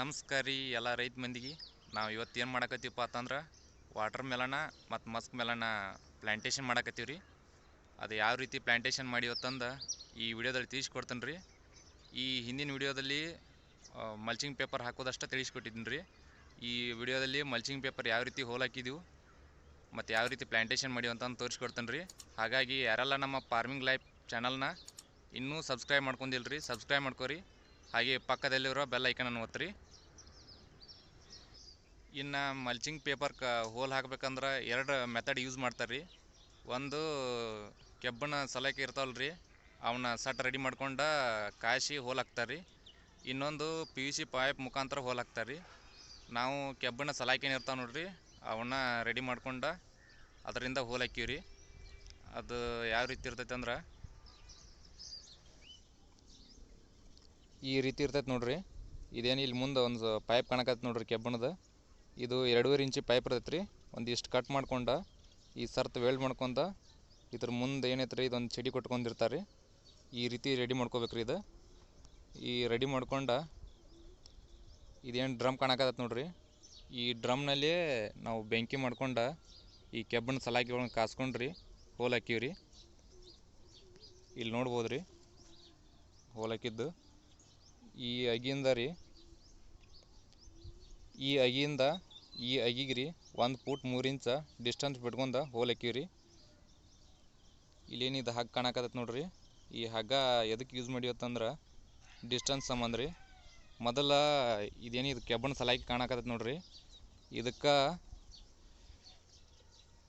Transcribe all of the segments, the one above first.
ನಮಸ್ಕಾರ ರೀ ಎಲ್ಲ ರೈತ ಮಂದಿಗೆ. ನಾವು ಇವತ್ತು ಏನು ಮಾಡಕತ್ತೀವಪ್ಪ ಅಂತಂದ್ರೆ ವಾಟರ್ ಮೆಲನ ಮತ್ತು ಮಸ್ಕ್ ಮೆಲನ ಪ್ಲ್ಯಾಂಟೇಷನ್ ಮಾಡಕತ್ತೀವಿ ರೀ. ಅದು ಯಾವ ರೀತಿ ಪ್ಲ್ಯಾಂಟೇಷನ್ ಮಾಡಿವತ್ತಂದು ಈ ವಿಡಿಯೋದಲ್ಲಿ ತಿಳಿಸ್ಕೊಡ್ತೇನೆ ರೀ. ಈ ಹಿಂದಿನ ವಿಡಿಯೋದಲ್ಲಿ ಮಲ್ಚಿಂಗ್ ಪೇಪರ್ ಹಾಕೋದಷ್ಟೇ ತಿಳಿಸ್ಕೊಟ್ಟಿದ್ದೀನಿ ರೀ. ಈ ವಿಡಿಯೋದಲ್ಲಿ ಮಲ್ಚಿಂಗ್ ಪೇಪರ್ ಯಾವ ರೀತಿ ಹೋಲ್ ಹಾಕಿದ್ದೀವಿ ಮತ್ತು ಯಾವ ರೀತಿ ಪ್ಲ್ಯಾಂಟೇಷನ್ ಮಾಡಿ ಅಂತ ತೋರಿಸ್ಕೊಡ್ತೇನೆ ರೀ. ಹಾಗಾಗಿ ಯಾರೆಲ್ಲ ನಮ್ಮ ಫಾರ್ಮಿಂಗ್ ಲೈಫ್ ಚಾನಲ್ನ ಇನ್ನೂ ಸಬ್ಸ್ಕ್ರೈಬ್ ಮಾಡ್ಕೊಂಡಿಲ್ಲ ರೀ ಸಬ್ಸ್ಕ್ರೈಬ್ ಮಾಡ್ಕೊರಿ. ಹಾಗೆ ಪಕ್ಕದಲ್ಲಿರೋ ಬೆಲ್ ಐಕನನ್ನು ಒತ್ತಿರಿ ಇನ್ನು ಮಲ್ಚಿಂಗ್ ಪೇಪರ್ ಕ ಹೋಲ್ ಹಾಕ್ಬೇಕಂದ್ರೆ ಎರಡು ಮೆಥಡ್ ಯೂಸ್ ಮಾಡ್ತಾರೆ ರೀ ಒಂದು ಕೆಬ್ಬಣ ಸಲಕೆ ಇರ್ತಾವಲ್ಲ ರೀ ಅವನ್ನ ಸಟ್ ರೆಡಿ ಮಾಡ್ಕೊಂಡು ಕಾಯಿಸಿ ಹೋಲ್ ಹಾಕ್ತಾರೆ ರೀ ಇನ್ನೊಂದು ಪಿ ಯು ಸಿ ಪೈಪ್ ಮುಖಾಂತರ ಹೋಲ್ ಹಾಕ್ತಾರೆ ರೀ ನಾವು ಕೆಬ್ಬಣ ಸಲಾಕೆನ ಇರ್ತಾವೆ ನೋಡ್ರಿ ಅವನ್ನ ರೆಡಿ ಮಾಡ್ಕೊಂಡು ಅದರಿಂದ ಹೋಲ್ ಹಾಕೀವಿ ರೀ ಅದು ಯಾವ ರೀತಿ ಇರ್ತೈತೆ ಅಂದ್ರೆ, ಈ ರೀತಿ ಇರ್ತೈತೆ ನೋಡ್ರಿ. ಇದೇನು ಇಲ್ಲಿ ಮುಂದೆ ಒಂದು ಪೈಪ್ ಕಾಣಕತ್ತೆ ನೋಡ್ರಿ ಕೆಬ್ಬಣದ. ಇದು ಎರಡೂವರೆ ಇಂಚಿ ಪೈಪ್ ಇರ್ತೈತೆ ರೀ ಒಂದಿಷ್ಟು ಕಟ್ ಮಾಡ್ಕೊಂಡು, ಈ ಸರ್ತ್ ವೆಲ್ಡ್ ಮಾಡ್ಕೊಂಡು, ಇದ್ರ ಮುಂದೆ ಏನೈತೆ ರೀ ಇದೊಂದು ಚಡಿ ಕೊಟ್ಕೊಂಡಿರ್ತಾರೆ ರೀ ಈ ರೀತಿ ರೆಡಿ ಮಾಡ್ಕೋಬೇಕು ರೀ ಇದು. ಈ ರೆಡಿ ಮಾಡ್ಕೊಂಡು, ಇದೇನು ಡ್ರಮ್ ಕಾಣಕತ್ತೈತೆ ನೋಡ್ರಿ. ಈ ಡ್ರಮ್ನಲ್ಲಿ ನಾವು ಬೆಂಕಿ ಮಾಡ್ಕೊಂಡು, ಈ ಕೆಬ್ಬಣ ಸಲಾಕಿಗಳನ್ನ ಕಾಸ್ಕೊಂಡ್ರಿ, ಹೋಲ್ ರೀ ಇಲ್ಲಿ ನೋಡ್ಬೋದು ರೀ ಹೋಲ್ ಹಾಕಿದ್ದು. ಈ ಅಗಿಯಿಂದ ರೀ ಈ ಅಗಿಯಿಂದ ಈ ಅಗಿಗೆ ರೀ ಒಂದು ಫೂಟ್ ಮೂರು ಇಂಚ ಡಿಸ್ಟೆನ್ಸ್ ಬಿಟ್ಕೊಂಡು ಹೋಲ್ ಹಾಕೀವಿ ರೀ ಇಲ್ಲೇನಿದು ಹಗ್ಗ ಕಾಣಕತ್ತೈತೆ ನೋಡ್ರಿ. ಈ ಹಗ್ಗ ಎದಕ್ಕೆ ಯೂಸ್ ಮಾಡಿವತ್ತಂದ್ರೆ ಡಿಸ್ಟೆನ್ಸ್ ಸಂಬಂಧ ರೀ. ಮೊದಲ ಇದೇನು ಇದು ಕೆಬ್ಬಣ ಸಲಾಕಿ ಕಾಣಕತ್ತೈತೆ ನೋಡ್ರಿ. ಇದಕ್ಕೆ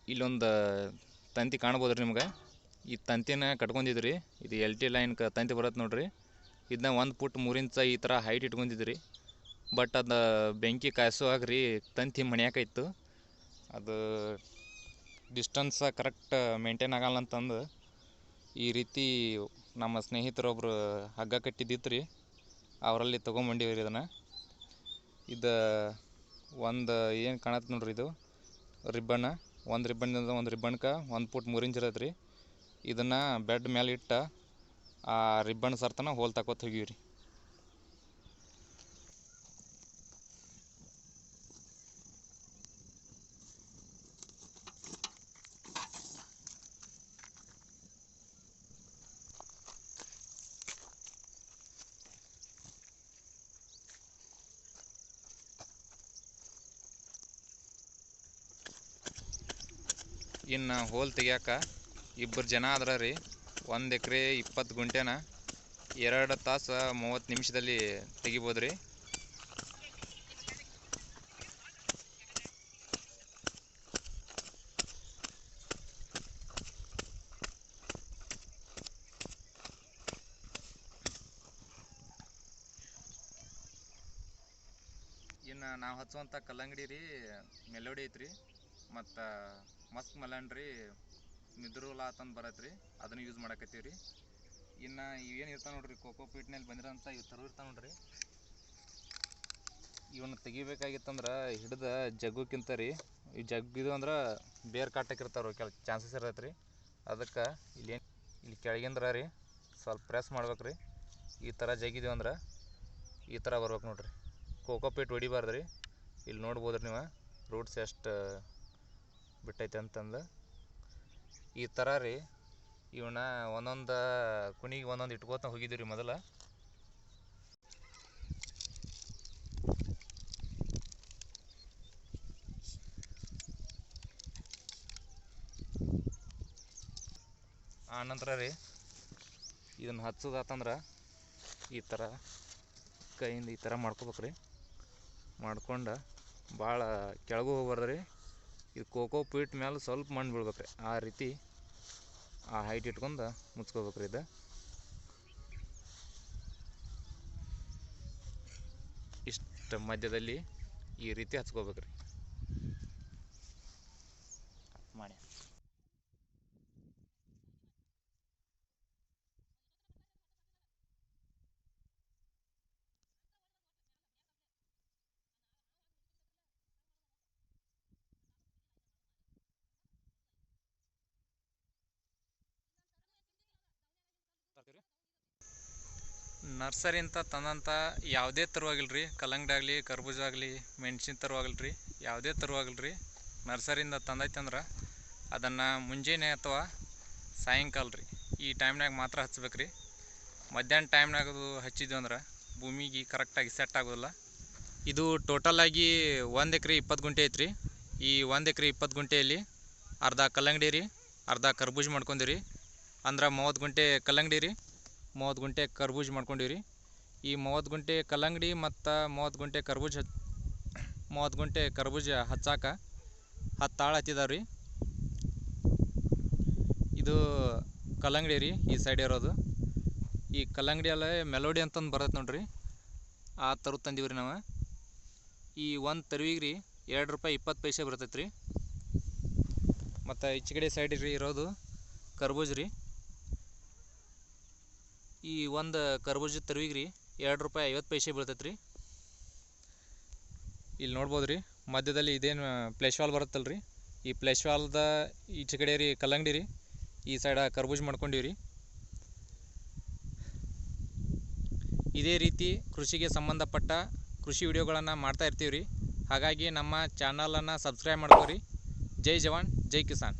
ಇಲ್ಲೊಂದು ತಂತಿ ಕಾಣ್ಬೋದು ರೀ ನಿಮ್ಗೆ. ಈ ತಂತಿನ ಕಟ್ಕೊಂಡಿದ್ರಿ. ಇದು ಎಲ್ ಟಿ ಲೈನ್ ತಂತಿ ಬರುತ್ತೆ ನೋಡ್ರಿ. ಇದನ್ನ ಒಂದು ಫುಟ್ ಮೂರು ಇಂಚ ಈ ಥರ ಹೈಟ್ ಇಟ್ಕೊಂಡಿದ್ರಿ. ಬಟ್ ಅದು ಬೆಂಕಿ ಕಾಯಿಸುವಾಗ ರೀ ತಂತಿ ಮಣಿಯಾಕೈತು ಅದು ಡಿಸ್ಟನ್ಸ ಕರೆಕ್ಟ್ ಮೇಂಟೈನ್ ಆಗಲ್ಲ ಅಂತಂದು ಈ ರೀತಿ ನಮ್ಮ ಸ್ನೇಹಿತರೊಬ್ಬರು ಹಗ್ಗ ಕಟ್ಟಿದ್ದಿತ್ತು ರೀ. ಅವರಲ್ಲಿ ತೊಗೊಂಬಂಡೀವಿ ರೀ ಇದನ್ನು. ಇದು ಒಂದು ಏನು ಕಾಣತ್ತೆ ನೋಡ್ರಿ ಇದು? ರಿಬ್ಬನ್ನ ಒಂದು ರಿಬ್ಬನ್ನಿಂದ ಒಂದು ರಿಬ್ಬನ್ಕ ಒಂದು ಫುಟ್ ಮೂರು ಇರತ್ತೆ ರೀ. ಇದನ್ನು ಬೆಡ್ ಮೇಲೆ ಇಟ್ಟು ಆ ರಿಬ್ಬನ್ ಸರ್ತನ ಹೋಲ್ ತಕೋತ ಹೋಗೀವಿ ಇನ್ನು ಹೋಲ್ ತೆಗಿಯಾಕ ಇಬ್ಬರು ಜನ ಆದ್ರೆ ರೀ. ಒಂದು ಎಕರೆ ಇಪ್ಪತ್ತು ಗುಂಟೆನ ಎರಡು ತಾಸು ಮೂವತ್ತು ನಿಮಿಷದಲ್ಲಿ ತೆಗಿಬೋದು ರೀ. ಇನ್ನು ನಾವು ಹಚ್ಚುವಂಥ ಕಲ್ಲಂಗಡಿ ರೀ, ಮೆಲೋಡಿ ಐತ್ರಿ. ಮತ್ತು ಮಸ್ಕ್ ಮಲನ್ ರೀ, ಮಿದ್ರೂಲ ಅಂತಂದು ಬರತ್ತೆ ರೀ ಅದನ್ನು ಯೂಸ್ ಮಾಡಕತ್ತೀವಿ ರೀ ಇನ್ನು ಇವೇನು ಇರ್ತಾವೆ ನೋಡ್ರಿ, ಕೋಕೋ ಪೀಟ್ನಲ್ಲಿ ಬಂದಿರೋಂಥ ಇವು ಥರ ಇರ್ತಾವೆ ನೋಡ್ರಿ. ಇವನ್ನ ತೆಗಿಬೇಕಾಗಿತ್ತಂದ್ರೆ ಹಿಡ್ದು ಜಗ್ಗುಕ್ಕಿಂತ ರೀ, ಈ ಜಗ್ಗಿದು ಅಂದ್ರೆ ಬೇರ್ ಕಾಟಕ್ಕಿರ್ತಾವೆ ಕೆಲ ಚಾನ್ಸಸ್ ಇರತ್ತೆ ರೀ ಅದಕ್ಕೆ ಇಲ್ಲಿ ಇಲ್ಲಿ ಕೆಳಗಿಂದ್ರ ರೀ, ಸ್ವಲ್ಪ ಪ್ರೆಸ್ ಮಾಡ್ಬೇಕು ರೀ ಈ ಥರ ಜಗ್ಗಿದೀವಿ ಅಂದ್ರೆ ಈ ಥರ ಬರ್ಬೇಕು ನೋಡ್ರಿ. ಕೋಕೋ ಪೀಟ್ ಹೊಡಿಬಾರ್ದು ರೀ ಇಲ್ಲಿ ನೋಡ್ಬೋದು ರೀ ನೀವು ರೂಟ್ಸ್ ಎಷ್ಟು ಬಿಟ್ಟೈತೆ ಅಂತಂದು. ಈ ಥರ ರೀ, ಇವನ್ನ ಒಂದೊಂದು ಕುಣಿಗೆ ಒಂದೊಂದು ಇಟ್ಕೋತ ಹೋಗಿದ್ದೀವಿ ರೀ ಮೊದಲು. ಆನಂತರ ನಂತರ ರೀ, ಇದನ್ನು ಹಚ್ಚೋದಾತಂದ್ರೆ ಈ ಥರ ಕೈಯಿಂದ ಈ ಥರ ಮಾಡ್ಕೋಬೇಕು ರೀ ಮಾಡ್ಕೊಂಡು ಭಾಳ ಕೆಳಗೂ ಹೋಗ್ಬಾರ್ದು ರೀ. ಇದು ಕೋಕೋ ಪೀಟ್ ಮೇಲೆ ಸ್ವಲ್ಪ ಮಣ್ಣು ಬೀಳ್ಬೇಕು ರೀ ಆ ರೀತಿ ಆ ಹೈಟ್ ಇಟ್ಕೊಂಡು ಮುಚ್ಕೋಬೇಕು ರೀ ಇದು. ಇಷ್ಟು ಮಧ್ಯದಲ್ಲಿ ಈ ರೀತಿ ಹಚ್ಕೋಬೇಕು ರೀ ಮಾಡಿ. ನರ್ಸರಿಯಿಂದ ತಂದಂಥ ಯಾವುದೇ ತರುವಾಗಿಲ್ಲ ರೀ ಕಲ್ಲಂಗಡಿ ಆಗಲಿ, ಕರ್ಬೂಜ ಆಗಲಿ, ಮೆಣಸಿನ ತರುವಾಗಿಲ್ಲ ರೀ ಯಾವುದೇ ತರುವಾಗಿಲ್ಲ ರೀ ನರ್ಸರಿಯಿಂದ ತಂದೈತೆ ಅಂದ್ರೆ ಅದನ್ನು ಮುಂಜಾನೆ ಅಥವಾ ಸಾಯಂಕಾಲ ರೀ ಈ ಟೈಮ್ನಾಗ ಮಾತ್ರ ಹಚ್ಬೇಕು ರೀ ಮಧ್ಯಾಹ್ನ ಟೈಮ್ನಾಗ ಅದು ಹಚ್ಚಿದ್ವಿ ಅಂದ್ರೆ ಭೂಮಿಗೆ ಕರೆಕ್ಟಾಗಿ ಸೆಟ್ ಆಗೋದಿಲ್ಲ. ಇದು ಟೋಟಲಾಗಿ ಒಂದು ಎಕರೆ ಇಪ್ಪತ್ತು ಗುಂಟೆ ಐತ್ರಿ. ಈ ಒಂದು ಎಕರೆ ಇಪ್ಪತ್ತು ಗುಂಟೆಯಲ್ಲಿ ಅರ್ಧ ಕಲ್ಲಂಗಡಿ ರೀ, ಅರ್ಧ ಕರ್ಬೂಜ ಮಾಡ್ಕೊಂಡಿರಿ ಅಂದ್ರೆ ಮೂವತ್ತು ಗುಂಟೆ ಕಲ್ಲಂಗಡಿ ರೀ. ಮೂವತ್ತು ಗುಂಟೆ ಕರ್ಬೂಜ ರೀ. ಈ ಮೂವತ್ತು ಗುಂಟೆ ಕಲ್ಲಂಗಡಿ ಮತ್ತು ಮೂವತ್ತು ಗುಂಟೆ ಕರ್ಬೂಜ ಮೂವತ್ತು ಗುಂಟೆ ಕರ್ಬೂಜ ಹಚ್ಚಾಕ ಹತ್ತು ತಾಳು ಹತ್ತಿದಾವೆ ರೀ. ಇದು ಕಲ್ಲಂಗಡಿ ರೀ ಈ ಸೈಡ್ ಇರೋದು. ಈ ಕಲ್ಲಂಗಡಿ ಅಲ್ಲ ಮೆಲೋಡಿ ಅಂತಂದು ಬರತ್ತೆ ನೋಡ್ರಿ. ಆ ಥರ ತಂದೀವಿ ರೀ ನಾವು. ಈ ಒಂದು ತರುವಿಗೆ ರೀ ಎರಡು ರೂಪಾಯಿ ಇಪ್ಪತ್ತು ಪೈಸೆ ಬರ್ತೈತೆ ರೀ. ಮತ್ತು ಈಚೆಗಡೆ ಸೈಡ್ ರೀ ಇರೋದು ಕರ್ಬೂಜ ರೀ. ಈ ಒಂದು ಕರ್ಬೂಜ ತರುವಿಗೆ ರೀ ಎರಡು ರೂಪಾಯಿ ಐವತ್ತು ಪೈಸೆ ಬೀಳ್ತೈತೆ ರೀ ಇಲ್ಲಿ ನೋಡ್ಬೋದು ರೀ ಮಧ್ಯದಲ್ಲಿ ಇದೇನು ಪ್ಲೇಸ್ ವಾಲ್ ಬರುತ್ತಲ್ಲ ರೀ ಈ ಪ್ಲೇಸ್ ವಾಲ್ದ ಈಚೆ ಕಡೆ ರೀ ಕಲ್ಲಂಗಡಿ ರೀ, ಈ ಸೈಡ ಕರ್ಬೂಜ ಮಾಡ್ಕೊಂಡಿವಿ ರೀ ಇದೇ ರೀತಿ ಕೃಷಿಗೆ ಸಂಬಂಧಪಟ್ಟ ಕೃಷಿ ವಿಡಿಯೋಗಳನ್ನು ಮಾಡ್ತಾ ಇರ್ತೀವಿ ರೀ ಹಾಗಾಗಿ ನಮ್ಮ ಚಾನಲನ್ನು ಸಬ್ಸ್ಕ್ರೈಬ್ ಮಾಡ್ಕೊರಿ. ಜೈ ಜವಾನ್, ಜೈ ಕಿಸಾನ್.